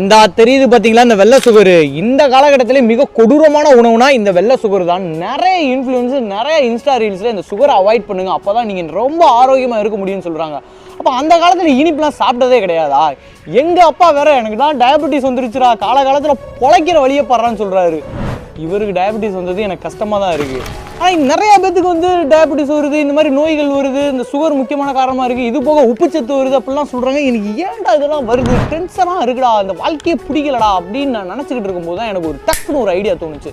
இந்த தெரியுது பார்த்தீங்களா இந்த வெள்ளை சுகர்? இந்த காலகட்டத்திலே மிக கொடூரமான உணவுனா இந்த வெள்ளை சுகர் தான். நிறைய இன்ஃப்ளூயன்ஸு நிறைய இன்ஸ்டா ரீல்ஸில் இந்த சுகரை அவாய்ட் பண்ணுங்க. அப்போ தான் நீங்கள் ரொம்ப ஆரோக்கியமாக இருக்க முடியும்னு சொல்கிறாங்க அப்போ அந்த காலத்தில் இனிப்புலாம் சாப்பிட்டதே கிடையாதா? எங்கள் அப்பா வேற எனக்கு தான் டயபெட்டிஸ் வந்துருச்சுடா. காலகாலத்தில் பொழைக்கிற வழியை படுறான்னு சொல்கிறாரு இவருக்கு டயபெட்டிஸ் வந்தது எனக்கு கஷ்டமாக தான் இருக்குது ஆனால் நிறைய பேத்துக்கு வந்து டயபெட்டிஸ் வருது இந்த மாதிரி நோய்கள் வருது இந்த சுகர் முக்கியமான காரணமாக இருக்குது இது போக உப்புச்சத்து வருது அப்படிலாம் சொல்கிறாங்க எனக்கு ஏன்டா இதெல்லாம் வருது? டென்ஷனாக இருக்குடா. அந்த வாழ்க்கையை பிடிக்கலடா அப்படின்னு நான் நினச்சிக்கிட்டு இருக்கும்போது தான் எனக்கு ஒரு டக்குன்னு ஒரு ஐடியா தோணுச்சு.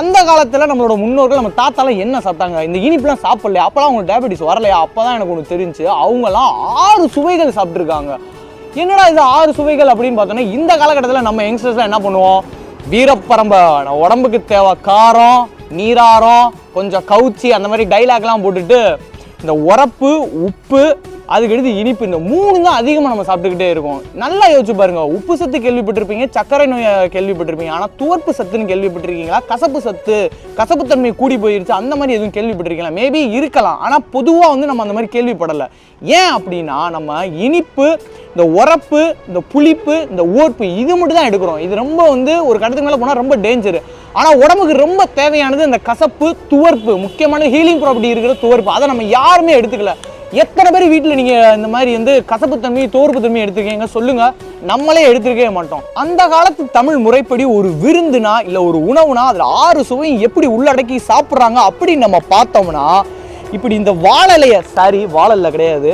அந்த காலத்தில் நம்மளோட முன்னோர்கள் நம்ம தாத்தாலாம் என்ன சாப்பிட்டாங்க? இந்த இனிப்புலாம் சாப்பிடலையா? அப்போலாம் அவங்களுக்கு டயபெட்டிஸ் வரலையா? அப்போ தான் எனக்கு ஒன்று தெரிஞ்சு அவங்கலாம் ஆறு சுவைகள் சாப்பிட்ருக்காங்க என்னடா இது ஆறு சுவைகள் அப்படின்னு பார்த்தோன்னா இந்த காலகட்டத்தில் நம்ம யங்ஸ்டர்ஸ்லாம் என்ன பண்ணுவோம்? வீரப்பரம்ப உடம்புக்கு தேவை காரம் நீராரம் கொஞ்சம் கவுச்சி அந்த மாதிரி டைலாக்லாம் போட்டுட்டு இந்த உரப்பு உப்பு அதுக்கடுத்து இனிப்பு இந்த மூணு தான் அதிகமாக நம்ம சாப்பிட்டுக்கிட்டே இருக்கோம். நல்லா யோசிச்சு பாருங்க. உப்பு சத்து கேள்விப்பட்டிருப்பீங்க சர்க்கரை நோய் கேள்விப்பட்டிருப்பீங்க. ஆனால் துவர்ப்பு சத்துன்னு கேள்விப்பட்டிருக்கீங்களா? கசப்பு சத்து கசப்புத்தன்மை கூடி போயிருச்சு அந்த மாதிரி எதுவும் கேள்விப்பட்டிருக்கீங்களா? மேபி இருக்கலாம். ஆனால் பொதுவாக வந்து நம்ம அந்த மாதிரி கேள்விப்படலை. ஏன் அப்படின்னா நம்ம இனிப்பு இந்த உரப்பு இந்த புளிப்பு இந்த ஓர்ப்பு இது மட்டும் தான் எடுக்கிறோம். இது ரொம்ப வந்து ஒரு கடத்துக்கு மேலே போனால் ரொம்ப டேஞ்சரு ஆனால் உடம்புக்கு ரொம்ப தேவையானது இந்த கசப்பு துவர்ப்பு. முக்கியமான ஹீலிங் ப்ராப்பர்ட்டி இருக்கிற துவர்ப்பு. அதை நம்ம யாருமே எடுத்துக்கல. எத்தனை பேர் வீட்டில் நீங்கள் இந்த மாதிரி வந்து கசப்பு தன்மை தோர்ப்பு தன்மை எடுத்துருக்கீங்க சொல்லுங்க. நம்மளே எடுத்துருக்கவே மாட்டோம். அந்த காலத்து தமிழ் முறைப்படி ஒரு விருந்துனா இல்லை ஒரு உணவுனா அதில் ஆறு சுவையும் எப்படி உள்ளடக்கி சாப்பிட்றாங்க அப்படின்னு நம்ம பார்த்தோம்னா இப்படி இந்த வாழலையை சாரி வாழல கிடையாது.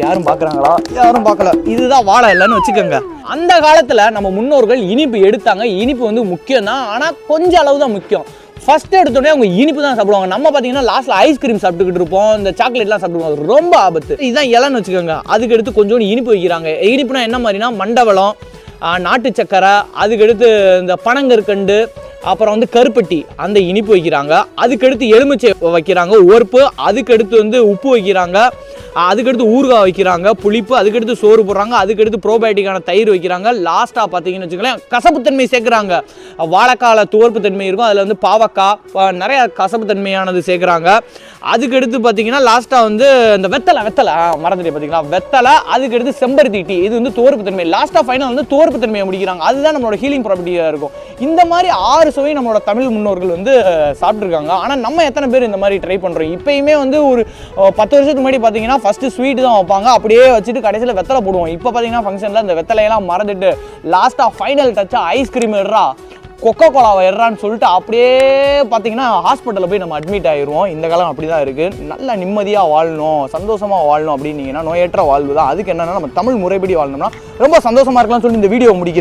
யாரும் பார்க்குறாங்களா? யாரும் பார்க்கல. இதுதான் வாழை இல்லைன்னு வச்சுக்கோங்க. அந்த காலத்தில் நம்ம முன்னோர்கள் இனிப்பு எடுத்தாங்க. இனிப்பு வந்து முக்கியம் தான் ஆனால் கொஞ்சம் அளவு தான் முக்கியம். ஃபர்ஸ்ட் எடுத்தோடனே அவங்க இனிப்பு தான் சாப்பிடுவாங்க. நம்ம பார்த்தீங்கன்னா லாஸ்ட்டில் ஐஸ்கிரீம் சாப்பிட்டுக்கிட்டு இருப்போம். இந்த சாக்லேட்லாம் சாப்பிடுவோம். ரொம்ப ஆபத்து. இதுதான் இலன்னு வச்சுக்கோங்க. அதுக்கு எடுத்து கொஞ்சோண்டு இனிப்பு வைக்கிறாங்க. இனிப்புனா என்ன மாதிரினா மண்டவளம் நாட்டு சக்கரை அதுக்கடுத்து இந்த பனங்கற்கண்டு அப்புறம் வந்து கருப்பட்டி அந்த இனிப்பு வைக்கிறாங்க. அதுக்கடுத்து எலுமிச்சை வைக்கிறாங்க ஒருப்பு அதுக்கடுத்து வந்து உப்பு வைக்கிறாங்க அதுக்கடுத்து ஊறுகாய் வைக்கிறாங்க புளிப்பு அதுக்கடுத்து சோறு போடுறாங்க அதுக்கடுத்து ப்ரோபயோட்டிக்கான தயிர் வைக்கிறாங்க. லாஸ்ட்டாக பார்த்தீங்கன்னு வச்சுக்கோங்களேன் கசப்புத்தன்மை சேர்க்குறாங்க. வாழைக்கால துவர்ப்பு தன்மை இருக்கும் அதில் வந்து பாவக்காய் நிறைய கசப்புத்தன்மையானது சேர்க்குறாங்க. அதுக்கடுத்து பார்த்தீங்கன்னா லாஸ்ட்டாக வந்து இந்த வெத்தலை வெத்தலை மறந்துட்டு பார்த்தீங்களா? வெத்தலை அதுக்கடுத்து செம்பருத்தி டீ இது வந்து துவர்ப்பு தன்மை. லாஸ்ட்டாக ஃபைனல் வந்து துவர்ப்பு தன்மையை முடிக்கிறாங்க. அதுதான் நம்மளோட ஹீலிங் ப்ராப்பர்ட்டியாக இருக்கும். இந்த மாதிரி ஆறு சுவை நம்மளோட தமிழ் முன்னோர்கள் வந்து சாப்பிட்ருக்காங்க ஆனால் நம்ம எத்தனை பேர் இந்த மாதிரி ட்ரை பண்ணுறோம் இப்போயுமே வந்து ஒரு பத்து வருஷத்துக்கு முன்னாடி பார்த்தீங்கன்னா ஃபஸ்ட்டு ஸ்வீட் தான் வைப்பாங்க. அப்படியே வச்சுட்டு கடைசியில் வெத்தலை போடுவோம். இப்போ பார்த்தீங்கன்னா ஃபங்க்ஷனில் அந்த வெத்தலையெல்லாம் மறந்துட்டு லாஸ்ட்டாக ஃபைனல் டச்சாக ஐஸ்கிரீம் எடுறா கொக்கோ கோலாவை எறான்னு சொல்லிட்டு அப்படியே பார்த்தீங்கன்னா ஹாஸ்பிட்டலில் போய் நம்ம அட்மிட் ஆயிடுவோம் இந்த காலம் அப்படி தான் இருக்குது நல்லா நிம்மதியாக வாழணும் சந்தோஷமாக வாழணும் அப்படின்னீங்கன்னா நோயற்ற வாழ்வு தான். அதுக்கு என்னென்னா நம்ம தமிழ் முறைப்படி வாழணும்னா ரொம்ப சந்தோஷமாக இருக்கலாம்னு சொல்லி இந்த வீடியோ முடிக்கிறேன்.